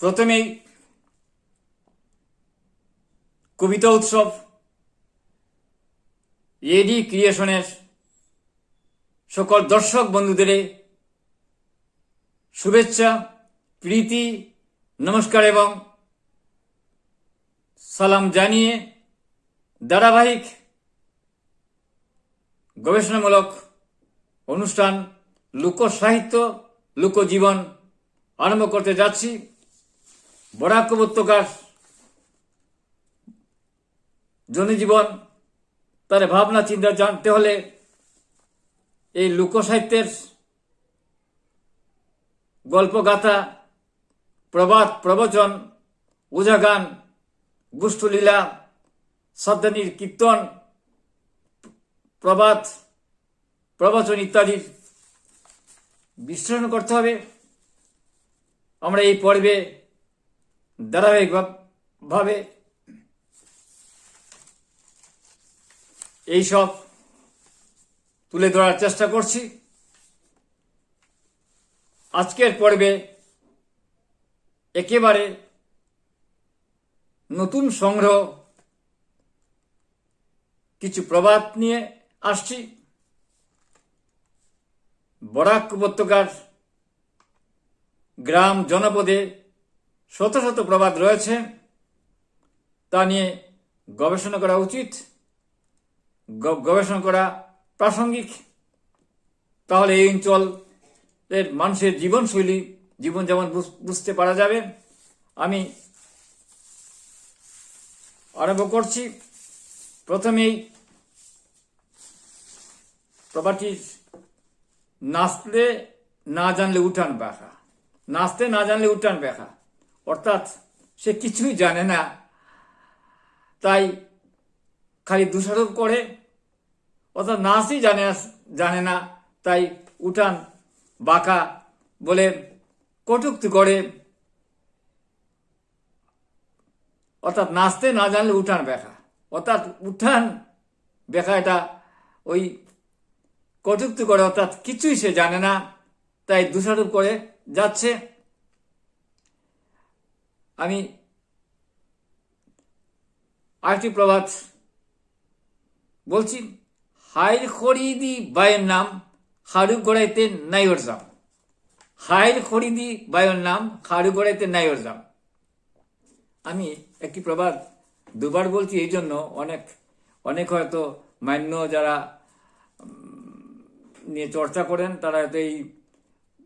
প্রথমেই কবিতা উৎসব এডি ক্রিয়েশনের সকল দর্শক বন্ধুদের শুভেচ্ছা, প্রীতি, নমস্কার এবং সালাম জানিয়ে ধারাবাহিক গবেষণামূলক অনুষ্ঠান লোক সাহিত্য লোকজীবন আরম্ভ করতে যাচ্ছি। বরাক উপত্যকার জনজীবন তার ভাবনা চিন্তা জানতে হলে এই লোকসাহিত্যের গল্পগাথা, প্রবাদ, প্রবচন, উজাগান, গুষ্ঠলীলা সদ্দানির কীর্তন, প্রবাদ, প্রবচন ইত্যাদির বিশ্লেষণ করতে হবে। আমরা এই পর্বে ধারাবাহিকভাবে এইসব তুলে ধরার চেষ্টা করছি। আজকের পর্বে একেবারে নতুন সংগ্রহ, কিছু প্রবাদ নিয়ে আসছি। বরাক উপত্যকার গ্রাম জনপদে শত শত প্রবাদ রয়েছে। তা নিয়ে গবেষণা করা উচিত। গবেষণা করা প্রাসঙ্গিক। তাহলে এই অঞ্চলের মানুষের জীবনশৈলী, জীবনযাপন বুঝ- বুঝতে পারা যাবে। আমি আরম্ভ করছি। প্রথমেই প্রপার্টির নাচলে না জানলে উঠান ব্যাখা নাচতে না জানলে উঠান ব্যাখা অর্থাৎ সে কিছুই জানে না। তাই খালি দোষারোপ করে। অর্থাৎ নাচই জানে জানে না। তাই উঠান, বাঁকা বলে কটুক্তি করে। অর্থাৎ নাচতে না জানলে উঠান ব্যাখা অর্থাৎ উঠান ব্যাখা এটা ওই কটুক্তি করে। অর্থাৎ কিছুই সে জানে না। তাই দোষারোপ করে যাচ্ছে। আমি আরেকটি প্রবাদ বলছি হাইর খরিদি বায়ের নাম হাড়ু গড়াইতে নাই ওর জাম। হাইর খরিদি বায়ের নাম হাড়ু গড়াইতে নাই ওর জাম। আমি একটি প্রবাদ দুবার বলছি, এই জন্য অনেক অনেক হয়তো মান্য যারা নিয়ে চর্চা করেন, তারা হয়তো এই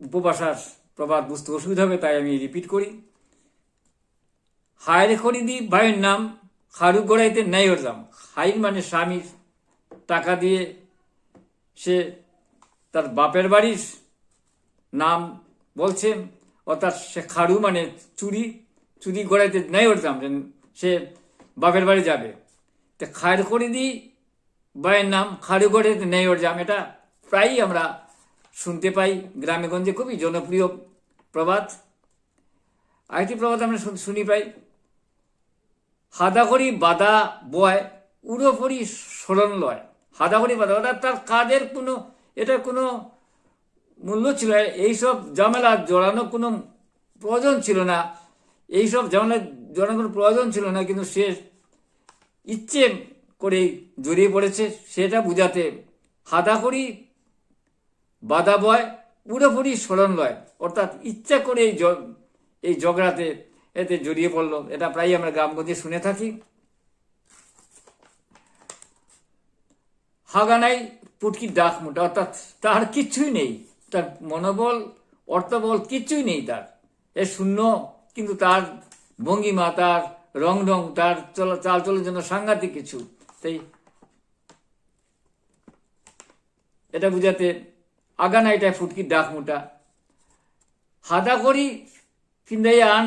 উপভাষার প্রবাদ বুঝতে অসুবিধা হবে, তাই আমি রিপিট করি। হায়ের খরিদি ভাইয়ের নাম খারু গড়াইতে নেই ওর দাম। হাইর মানে স্বামীর টাকা দিয়ে সে তার বাপের বাড়ির নাম বলছেন অর্থাৎ সে খাড়ু মানে চুরি চুরি গড়াইতে নেই ওর দাম সে বাপের বাড়ি যাবে। তো খায়ের খরিদি ভাইয়ের নাম খাড়ু গড়াইতে নেই ওর জাম এটা প্রায়ই আমরা শুনতে পাই গ্রামেগঞ্জে খুবই জনপ্রিয় প্রবাদ। আরেকটি প্রবাদ আমরা শুনি পাই হাদাকড়ি বাদা বয় উড়োফড়ি স্মরণ লয়। হাদাকড়ি বাদা, অর্থাৎ তার কাজের কোনো এটা কোনো মূল্য ছিল। এইসব ঝামেলা জড়ানো কোনো প্রয়োজন ছিল না। এইসব ঝামেলা জড়ানোর কোনো প্রয়োজন ছিল না, কিন্তু সে ইচ্ছে করে জড়িয়ে পড়েছে। সেটা বুঝাতে হাদাকড়ি বাধা বয় পুরোপুরি স্মরণ লয়। অর্থাৎ ইচ্ছা করে এই এই ঝগড়াতে এতে জড়িয়ে পড়ল। এটা প্রায় আমরা গ্রামগঞ্জে শুনে থাকি। হাগানাই পুটকির ডাক মোটা, অর্থাৎ তার কিচ্ছুই নেই। তার মনোবল, অর্থবল কিচ্ছুই নেই তার। এ শূন্য, কিন্তু তার ভঙ্গিমা, তার রং রং, তার চল, চাল চলের জন্য সাংঘাতিক কিছু। তাই এটা বুঝাতে আগানা এটা ফুটকির ডাক মোটা। হাদা করি ফিন্দাইয়া আন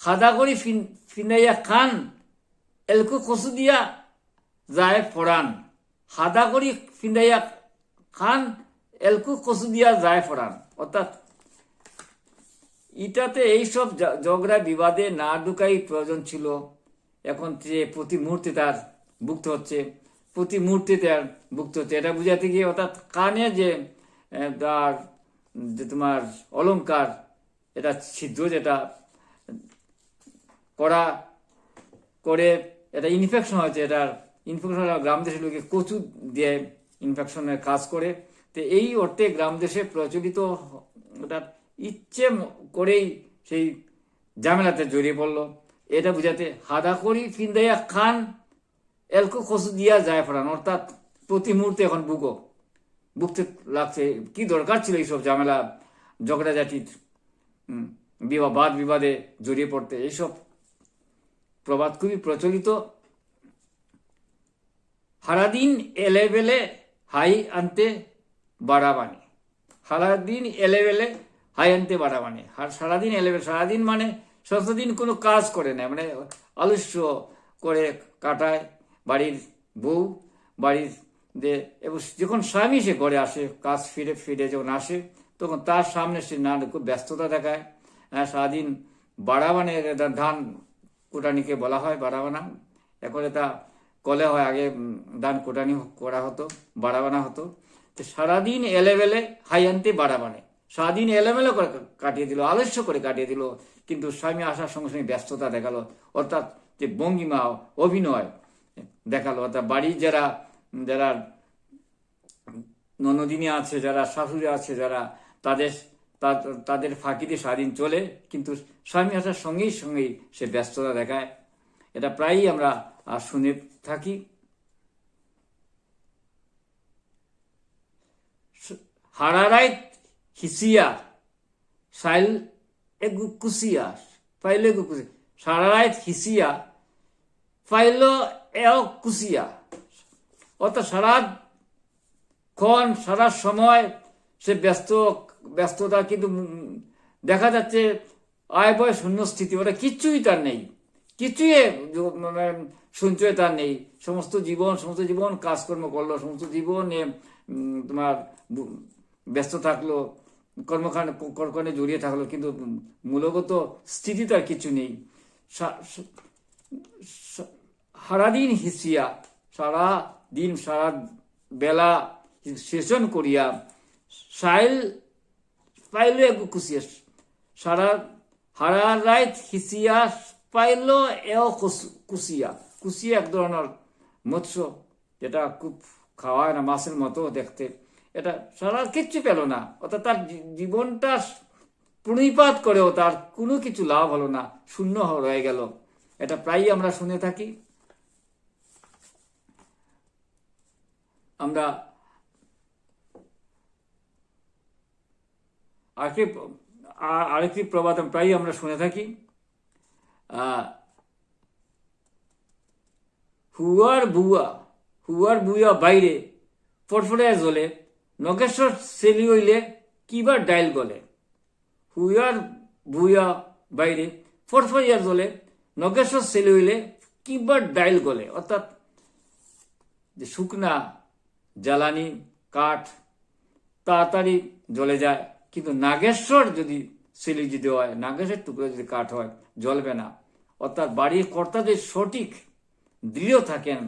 হাদা করি ফিন- ফিন্দাইয়া খান, এলকু কসু দিয়া যায় ফরান হাদা করি ফিন্দাইয়া খান, এলকু কসু দিয়া যায় ফরান অর্থাৎ ইটাতে এইসব ঝগড়া বিবাদে না ঢুকাই প্রয়োজন ছিল। এখন যে প্রতি মুহূর্তে তার ভুক্ত হচ্ছে, প্রতি মুহূর্তে তার ভুক্ত হচ্ছে। এটা বুঝাতে গিয়ে অর্থাৎ কানে যে তার যে তোমার অলঙ্কার এটা ছিদ্র যেটা করা, করে, এটা ইনফেকশন হয়েছে, এটার ইনফেকশন গ্রাম দেশের লোকে কচু দিয়ে ইনফেকশনের কাজ করে। তো এই অর্থে গ্রাম দেশে প্রচলিত ওটা ইচ্ছে করেই সেই ঝামেলাতে জড়িয়ে পড়ল। এটা বুঝাতে হাদা করি ফিন্দাইয়া খান এলকো কচু দিয়া যায় ফোরান, অর্থাৎ প্রতি মুহূর্তে এখন বুকো বুকতে লাগছে, কি দরকার ছিল এইসব ঝামেলা, ঝগড়াঝাটির বিবাহ বাদ বিবাদে জড়িয়ে পড়তে, এইসব প্রবাদ খুবই প্রচলিত। সারাদিন এলেবেলে হাই আনতে বাড়াবানি সারাদিন এলেবেলে হাই আনতে বাড়াবানি আর সারাদিন এলেবেলে সারাদিন মানে সমস্ত দিন কোনো কাজ করে না মানে আলস্য করে কাটায় বাড়ির বউ বাড়ির যে এবং যখন স্বামী সে ঘরে আসে কাজ ফিরে ফিরে যখন আসে তখন তার সামনে সে না খুব ব্যস্ততা দেখায়। হ্যাঁ, সারাদিন বাড়াবানে ধান কুটানিকে বলা হয় বাড়াবানা এখন এটা কলে হয়, আগে দান কুটানি করা হতো বাড়াবানা হতো। তো সারাদিন এলেবেলে হাই আনতে বাড়াবানে সারাদিন এলেমেলে করে কাটিয়ে দিল, আলস্য করে কাটিয়ে দিল, কিন্তু স্বামী আসার সঙ্গে সঙ্গে ব্যস্ততা দেখাল। অর্থাৎ যে ভঙ্গিমা, অভিনয় দেখাল। অর্থাৎ বাড়ির যারা যারা ননদিনী আছে, যারা শাশুড়ি আছে, যারা তাদের তাদের ফাঁকিতে সারাদিন চলে, কিন্তু স্বামী আসার সঙ্গেই সঙ্গেই সে ব্যস্ততা দেখায়। এটা প্রায়ই আমরা শুনে থাকি। হারারাই হিসিয়া সাইল এগু কুসিয়া পাইলে এগু কুসিয়া সারারাই হিসিয়া পাইল এও কুসিয়া। অর্থাৎ সারা ক্ষণ সারা সময় সে ব্যস্ত ব্যস্ততা, কিন্তু দেখা যাচ্ছে আয় বয় শূন্য স্থিতি ওটা কিচ্ছুই তার নেই। কিছুই সঞ্চয় তার নেই। সমস্ত জীবন সমস্ত জীবন কাজকর্ম করল, সমস্ত জীবন তোমার ব্যস্ত থাকল কর্মকাণ্ড কর্মকাণ্ডে জড়িয়ে থাকল, কিন্তু মূলগত স্থিতি তার কিছু নেই। সারাদিন হিসিয়া, সারা দিন, সারা বেলা সেশন করিয়া, সাইল পাইলো এক কুসিয়া সারা হারা রাইত হিসিয়া পাইল এও কুস- কুসিয়া কুসিয়া এক ধরনের মৎস্য। যেটা খুব খাওয়ায় না মাছের মতো দেখতে। এটা সারা কিচ্ছু পেল না। অর্থাৎ তার জীবনটা প্রণিপাত করেও তার কোনো কিছু লাভ হলো না। শূন্য রয়ে গেল। এটা প্রায়ই আমরা শুনে থাকি। আমরা আরেকটি আরেকটি প্রবাদ প্রায়ই আমরা শুনে থাকি। হুয়ার বুয়া হুয়ার বুয়া বাইরে ফটফটায় জ্বলে, নগেশ্বর সেলি হইলে কিবার ডাইল গলে। হুয়ার বুয়া বাইরে ফটফটিয়া জ্বলে, নগেশ্বর সেলি হইলে কিবার ডাইল গলে। অর্থাৎ যে শুকনা, জ্বালানি, কাঠ তাড়াতাড়ি জ্বলে যায়। কিন্তু নাগেশ্বর যদি সিলি যদি হয় নাগেশ্বর টুকরো যদি কাঠ হয়, জ্বলবে না। অর্থাৎ বাড়ির কর্তা যদি সঠিক দৃঢ় থাকেন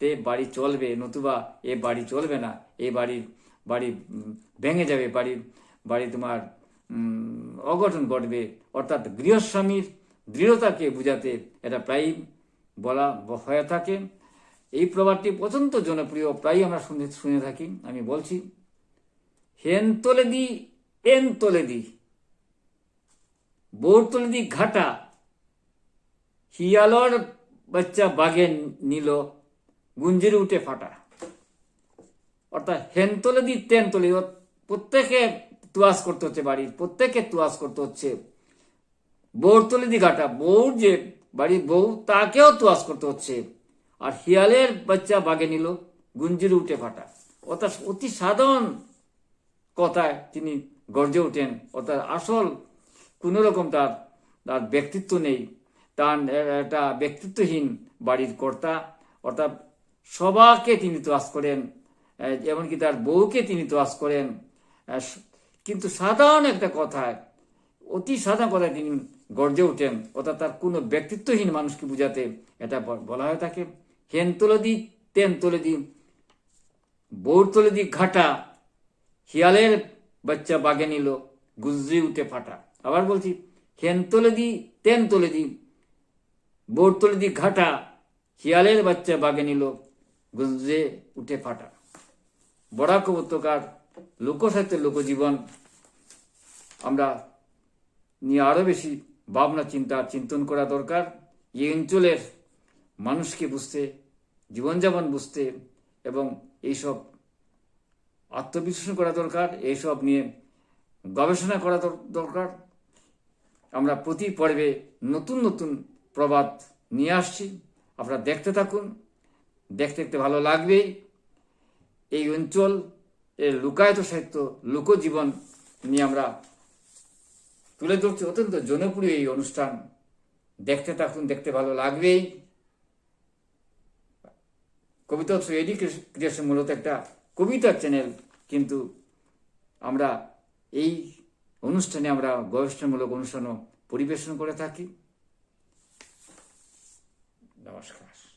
তে বাড়ি চলবে, নতুবা এ বাড়ি চলবে না, এ বাড়ির বাড়ি ভেঙে যাবে বাড়ির বাড়ি তোমার অঘটন ঘটবে। অর্থাৎ গৃহস্বামীর দৃঢ়তাকে বুঝাতে এটা প্রায়ই বলা হয়ে থাকে। এই প্রবাদটি অত্যন্ত জনপ্রিয়, প্রায়ই আমরা শুনে শুনে থাকি। আমি বলছি হেন তোলে দি এন তোলে দি বোর তোলে দি ঘাটা। হিয়ালর বাচ্চা বাগে নিল, গুঞ্জির উঠে ফাটা। অর্থাৎ হেন তোলে দি তেন তোলে প্রত্যেকে তুয়াস করতে হচ্ছে বাড়ির, প্রত্যেকে তুয়াস করতে হচ্ছে। বউর তোলে দি ঘাটা। বউর যে বাড়ির বউ, তাকেও তুয়াস করতে হচ্ছে। আর হিয়ালের বাচ্চা বাগে নিল, গুঞ্জির উঠে ফাটা। অর্থাৎ অতি সাধারণ কথায় তিনি গর্জে ওঠেন। অর্থাৎ আসল কোনো রকম তার তার ব্যক্তিত্ব নেই। তার, একটা ব্যক্তিত্বহীন বাড়ির কর্তা, অর্থাৎ সবাকে তিনি তোয়াজ করেন, এমনকি তার বউকে তিনি তোয়াজ করেন। কিন্তু সাধারণ একটা কথায়, অতি সাধারণ কথায় তিনি গর্জে ওঠেন। অর্থাৎ তার কোনো ব্যক্তিত্বহীন মানুষকে বুঝাতে এটা বলা হয়ে থাকে। হেন তোলে দি তেন তোলে দি বউর তোলে দি ঘাটা শিয়ালের বাচ্চা বাগে নিল, গুজরি উঠে ফাটা। আবার বলছি, হেন তোলে দি, তেন তোলে দি বোরতলিদি ঘাটা, শিয়ালের বাচ্চা বাগে নিল গুজে উঠে ফাটা। বরাক উপত্যকার লোকসাহিত্যের লোকজীবন, আমরা নিয়ে আরও বেশি ভাবনা, চিন্তা, চিন্তন করা দরকার। এই অঞ্চলের মানুষকে বুঝতে, জীবনযাপন বুঝতে এবং এইসব আত্মবিশ্লেষণ করা দরকার, এইসব নিয়ে গবেষণা করা দর- দরকার। আমরা প্রতি পর্বে নতুন নতুন প্রবাদ নিয়ে আসছি। আপনারা দেখতে থাকুন, দেখতে দেখতে ভালো লাগবেই এই অঞ্চল, এর লুকায়িত সাহিত্য, লোকজীবন নিয়ে আমরা তুলে ধরছি। অত্যন্ত জনপ্রিয় এই অনুষ্ঠান। দেখতে থাকুন, দেখতে ভালো লাগবেই কবিতা উৎসব এডুকেশন মূলত একটা কবিতার চ্যানেল কিন্তু আমরা এই অনুষ্ঠানে আমরা গবেষণামূলক অনুষ্ঠানও পরিবেশন করে থাকি। নমস্কার।